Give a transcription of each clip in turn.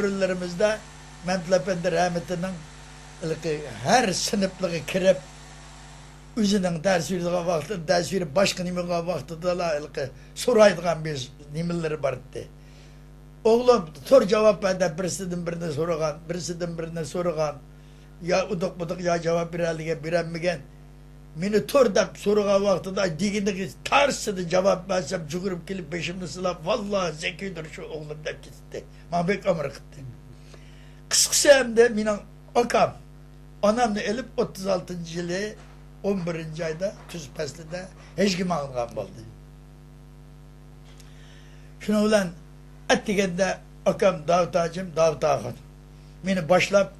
Öğrenlerimizde Mevlependi rahmetinin her sınıflığı kirip özünün ders verdiği vakti, ders verip başka nimeğe vakti da soraydıgan bir nimeleri var idi. Oğlum sor cevap verdi birisinden birine sorulan, birisinden birine sorulan. Ya uduk buduk ya cevap verelige birenmigen. Meni tor dep soruğa vaktida digindeki tarsıdı cevap versem çıkırıp gelip peşimde sıla vallahi zekidir şu oğlum dep gitti. Mabek amır gitti. Kıskısı hem de minan akam. Anamla elip 36. yılı 11. ayda tüz peslide hiç kim ağırgan oldu. Şunu ulan ettikende akam Davut Ağacım Davut Ağam. Beni başlap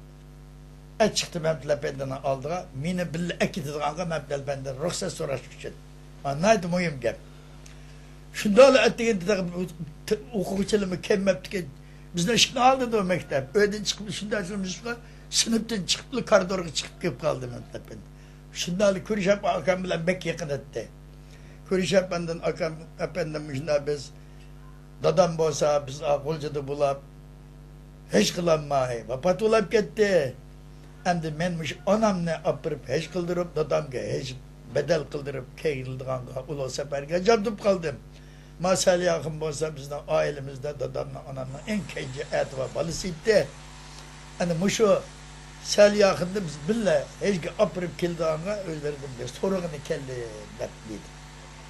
et çıktı memleketinden aldığa. Meni bille ekitidiğanga memleketinden ruhsat soraş için. Anlaydı mühim gap. Şunda öyle ettikende de hukukçuluğumu kemmeptik. Bizden şimdi aldı da o mektep. Öğeden çıkıp şimdi açılmış sınıftan çıkıp koridora çıkıp gelip kaldı mektepten. Şimdi alı Kurişap Akam bilen bek yakın etti. Kurişap benden Akam efendim şimdi biz dadam bolsa biz akulcada bulap hiç kılanmayı. Vapat olap gitti. Hem de menmiş anamne apırıp hiç kıldırıp dadamga hiç bedel kıldırıp keyildiğen ulu seferge cabdıp kaldım. Masal yakın bolsa bizden ailemizde dadamla anamla en keyci et ve balısıydı. Hani muşu sel yakında biz bille hiç apırıp kildiğine özlerdim diye sorunu kelli bekliydi.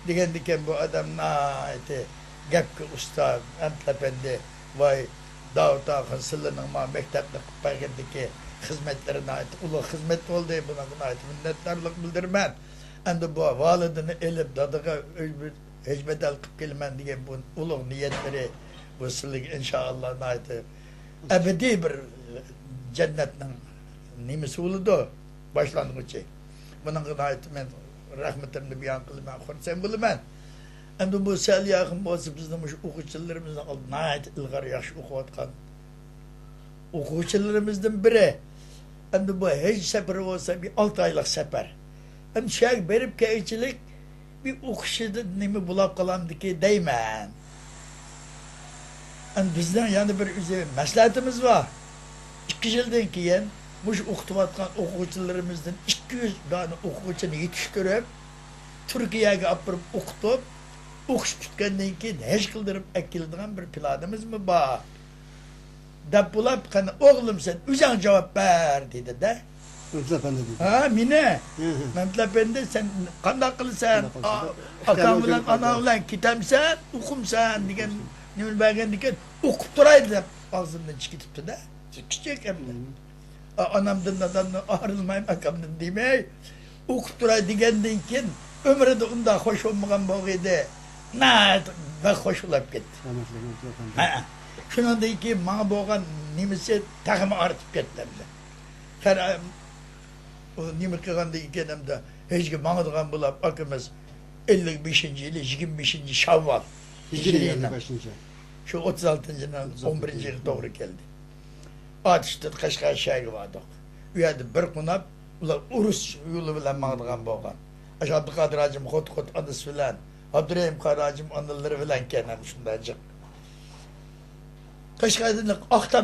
Digen diken bu adam na eti gepki usta entlependi vay Davut Ağın Sıllı'nın ma mektepte pagendiki hizmetlerine ait ulu hizmet oldu buna ait minnettarlık bildirmen. Endi bu validini elip dadıga bir hizmet alıp gelmen diye bu ulu niyetleri bu sıllık inşallah ait ebedi bir cennetin nimesi uludu başlangıcı. Bunun ait men rahmetimni beyan kılman sen bilmen. Endi bu sel yakın bolsa bizning mush o'quvchilarimizdan nihoyat ilg'or yaxshi o'qiyotgan o'quvchilarimizdan biri endi bu hech safari bo'lsa bir oylik safar endi shu yoq berib kelchilik bir o'qishida nima bo'lib qolamdiki deyman endi bizdan yana bir o'zi maslahatimiz bor ikki yildan keyin mush o'qitayotgan o'quvchilarimizdan ikki yuz dona o'quvchini yetishtirib turkiyaga olib borib o'qitib o'qish tutgandan keyin hech qildirib akiladigan bir planimiz mi bor deb bo'lib qani o'g'lim sen o'zing javob ber dedida Mehmet Efendi dedi. ha Hı hı. mamlakatda sen Qanday qilsan? akam o'qib ana bilan ketamsan o'qimsan degan nima bergan ekan o'qib turay deb og'zimdan chiqibdida kichik endi onamdan dadamdan ayrilmayman akamdan demay o'qib turay degandan keyin umrida unday xush bo'lmagan bo'g' edi na va xush bo'lib ketdi Rahmetli Mehmet Efendi. Ha. Shundan keyin menga bo'lgan nimasi tag'im ortib ketdi. Qara u nima qilgandan keyin hamda hech kim mangadigan bo'lib akamiz 55 yili 25 Shavval Hicri hijriydan 55. shu 36 yildan 11 yil to'g'ri keldi. Otishdi Qashqar shahriga bordik. U yerda bir kunab ular urush yo'li bilan mangadigan bo'lgan. Ashu Abduqodir hojim xot xot onasi bilan Abdurahim qarajim onalari bilan kenan shunday jiq.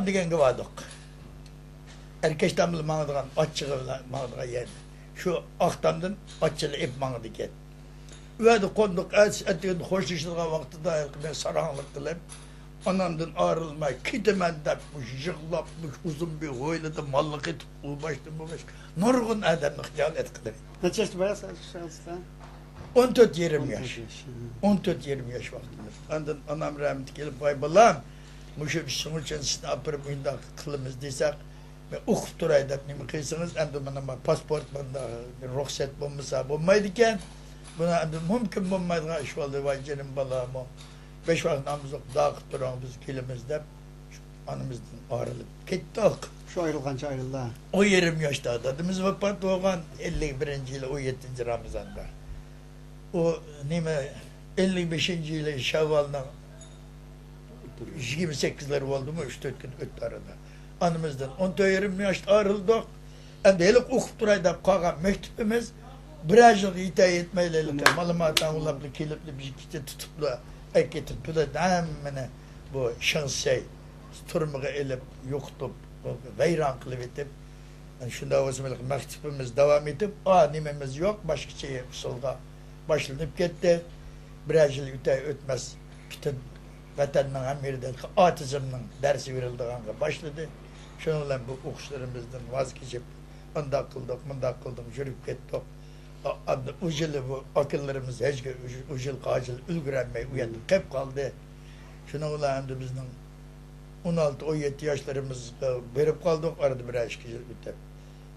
Deganga bordik. Erkashdan bilan mangadigan ochchig'i bilan mangadigan yer. Shu Oqtamdan ochchili ip mangadi ekan. U yerda qo'ndiq atgan xo'shlashadigan vaqtida men saranglik qilib onamdan ayrılmay kitaman debmiş, yığlapmış, uzun bir hoylada mallık etip u başta bu baş. Nurgun adamı hıyal etkileri. Kaç yaşta bayağı şanslı? 14-20 yaş. 14 14-20 yaş vaktimiz. Ondan anam rahmet gelip vay balam. Muşu bir şunun için sizin apırıp uyunda kılımız desek. Ve okup duray dep nimi kıysınız. Hem de bana pasport bana ruhsat bulmasa bulmaydıken. Buna hem de mümkün bulmaydı. Şu oldu vay canım balam o. Beş vakit namazı dağıt duran biz kilimizde. Anımızdan ayrılıp gittik. Şu ayrılganca ayrıldı ha. O 20 yaşta dadımız vefat olgan 51. yılı 17. Ramazan'da. O nime 55. yılı Şevval'dan 28'leri oldu mu 3-4 gün öttü arada. Anımızdan 10-20 yaşta ayrıldık. De helik okup duraydı kalkan mektubumuz biraz yıl itaat etmeyle malumattan ulaplı kilipli bir iki tutuplu ek getirip bu da hemen bu şans şey turmuğa elip, yoqtub, vayron qilib etib, yani shunda o'zimiz maktubimiz davom etib, a nimamiz yo'q, boshqacha usulga boshlanib ketdi. Bir yil o'tay o'tmas butun vatanning ham yerida otizmning darsi berildiganga boshladi. Shuning bilan bu o'qishlarimizdan voz kechib, undoq qildik, bundoq qildik, yurib ketdik. O yılı bu akıllarımız hiç o yıl kacıl ülgürenmeyi uyanıp hep kaldı. Şuna ulan da bizden 16-17 yaşlarımız e, verip kaldık arada bir aşk bitip.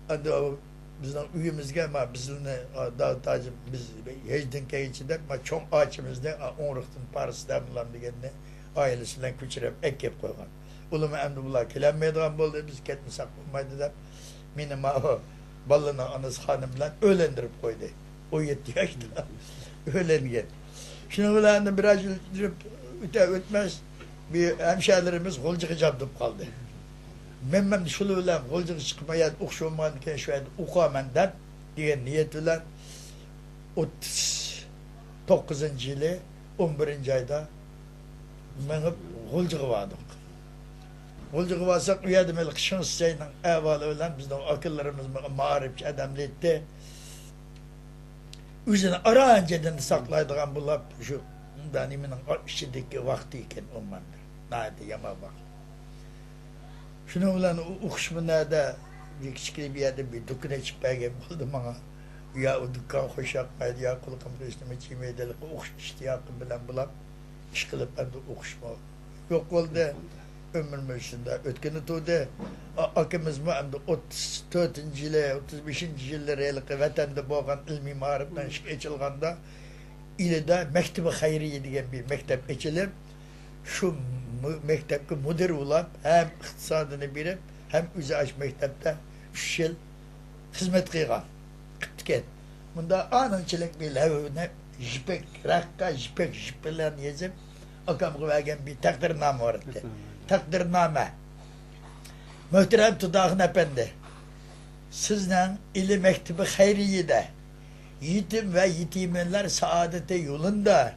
Hadi o bizden üyemizge ama bizimle daha tacım biz hecdin keyçinden ama çok ağaçımızda onruktan parası damlan diyenine ailesinden küçürüp ek yap koygan. Ulama emdullah kilenmeydiğen boldu biz ketmisak bulmaydı da benim o balını anası hanım bilen öğlendirip koydu. O yetti yaşta öğlengen. Şimdi ulan biraz yürüp öte ötmez bir hemşehrilerimiz golcığı cabdıp kaldı. Men men şunu bilen golcığı çıkmaya okşaman ki şu an okuaman der diye niyet bilen 39. yılı 11. ayda menip golcığı vardık. Golcığı varsak uyadım el kışın seyinin evvalı bilen bizden akıllarımız mağripçi adamlı etti. Üzerine ara önceden saklaydıgan bulap şu daniminin içindeki vakti iken olmandır. Nade yama bak. Şunu bilen ukuşmanada bir küçük bir yerde bir dükkan çıkmaya buldu bana. Ya o dükkan hoş yapmaydı ya kulakım resmimi çiğmeydi. Okuş iştiyakım bilen bulap iş kılıp ben de okuşma. Yok oldu. Ömrüm içinde ötkeni tuğdu. Akımız mı hem de 34. yılı, 35. yılları elik vatanda boğan ilmi mariften geçilganda İlide Mektebi Hayriye degan bir mektep açılıp şu mektepki müdür olap hem iktisadını bilip hem o'zi aş mektepte üç yıl hizmet qilgan qitgan bunda anınçılık bir lavne jipek rakka jipek jipelen yezip akamga vergen bir takdirname var etti. Takdirname. Muhterem Tudağın Efendi, sizden ili mektebi hayriyede yetim ve yetimenler saadete yolunda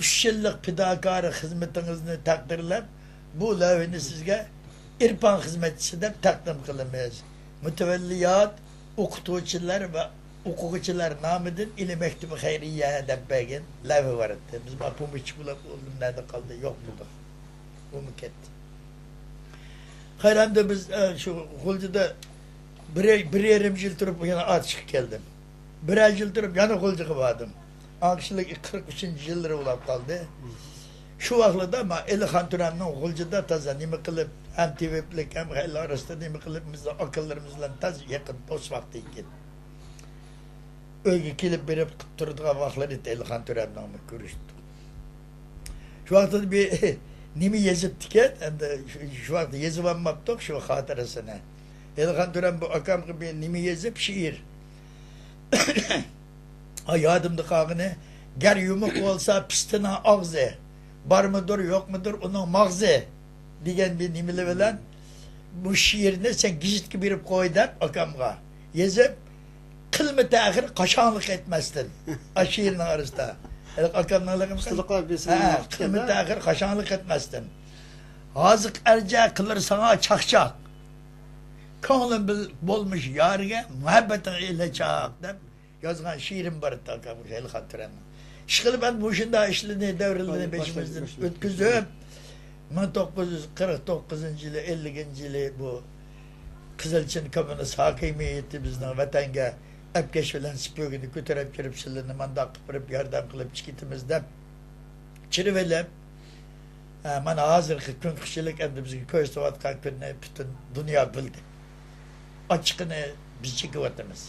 üç yıllık fidakar hizmetinizni takdirlep bu lavini sizge irfan hizmetçisi de takdim kılamayız. Mütevelliyat, okutuvchilar ve o'quvchilar nomidan ilm maktubi xayriya deb bergan lavi bor edi biz mafhumchi bo'lib oldimlarda qoldi yo'q bo'ldi uni ketdi? Hayramda biz e, shu g'uljida bir, bir yarim yil turib yana ot chiqib keldim bir yil turib yana g'uljiga bordim qirq uchinchi yillari ulab qoldi shu vaqtlarda man elixon turamning g'uljida toza nima qilib ham teviblik ham xayli orasida nima qilib bizni akalarimiz bilan toz yaqin do'st vaqti ekan uyga kelib berib qilib turadigan vaqtlar edi elixon turamni ko'rishdi shu vaqtda bir nima endi shu- shu vaqtda yezib olmabdiq shu xotirasini elixon turam bu akamga bir nima yezib she'r Ha yodimda qolgani gar yumuq bo'lsa pistina og'zi bormidir yo'qmidir uning mag'zi degan bir nimalar bilan bu she'rni sen gizitga berib qo'y deb akamga. Yezib qilma ta'xir qashonlik etmasdin a she'rni orasida akamning Ustalıklar bir Ha, qilma ta'xir qashonlik etmasdin hozir arja qilar sana chaqchaq ko'nglim bo'lmish yoriga muhabbating ila chaq deb yozgan she'rim bor edi akam elxon turanni ishqilib man bu beshimizdan başladı. o'tkazib ming to'qqiz yuz qirq to'qqizinchi yili elliginchi yili bu qizilchin kommunist hokimiyati bizni vatanga spyogini ko'tarib kirib sizlarni mandoq qilib yordam qilib chiqitimiz deb chirib elib Ha, mana hozirgi kun kishilik endi bizga ko'rsatayotgan kunni butun dunyo bildi. Ochiqini biz chekyapmiz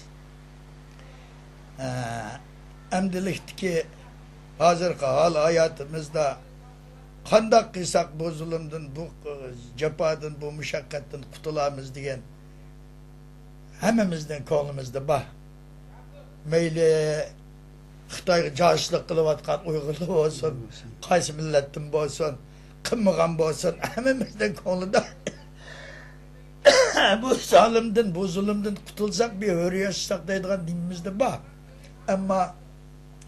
hozirgi hol hayotimizda qandoq qilsak bu zulmdan bu e, jafodan bu mushaqqatdan qutulamiz degan hammamizning ko'nglimizda bor mayli xitoyga josuslik qilayotgan uyg'urlar bo'lsin qaysi millatdan bo'lsin qilmagan bo'lsin hammamizning ko'nglida bu zolimdan bu zulmdan qutulsak bir hurriyat saqlaydigan dinimizda bor ammo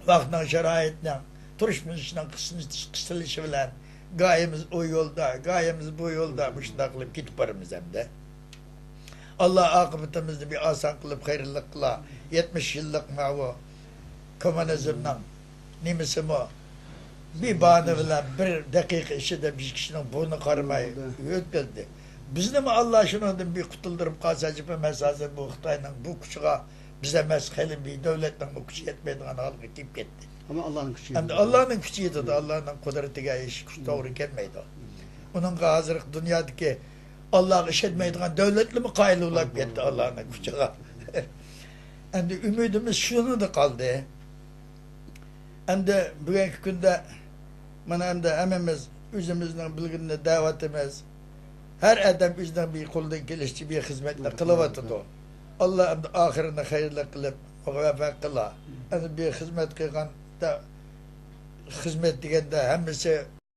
vaqtning sharoitning turmushning qisilishi bilan gayemiz o yolda, gayemiz bu yolda. Bu şunda kılıp gidip varımız hem de. Allah akıbetimizni bir asan kılıp hayırlı kıla. 70 yıllık mavu komünizmden nimisimi bir bahane bilen bir dakika içinde bir kişinin burnu karmayı ötküldü. Bizni mi Allah şunun bir kutuldurup kazacıp mesajı bu Xitay'ın bu kuşağa bize mezhelin bir devletle bu kuşu yetmeydiğini halkı gidip gitti. Ama Allah'ın. Hem de Allah'ın gücüydü de Allah'ın kudretine iş kuş doğru gelmeydi. Onun hazır dünyadaki Allah iş etmeydiğin devletli mi kaylı olup gitti Allah'ın. Hem de ümidimiz şunu da kaldı. De bugünkü günde bana hem de emimiz, üzümüzden bilginde davetimiz, her adam bizden bir koldan gelişçi bir hizmetle kılıvatıdı. Allah hem de ahirine hayırlı kılıp muvaffak kıla. De bir hizmet kılgan da hizmet degende hemmisi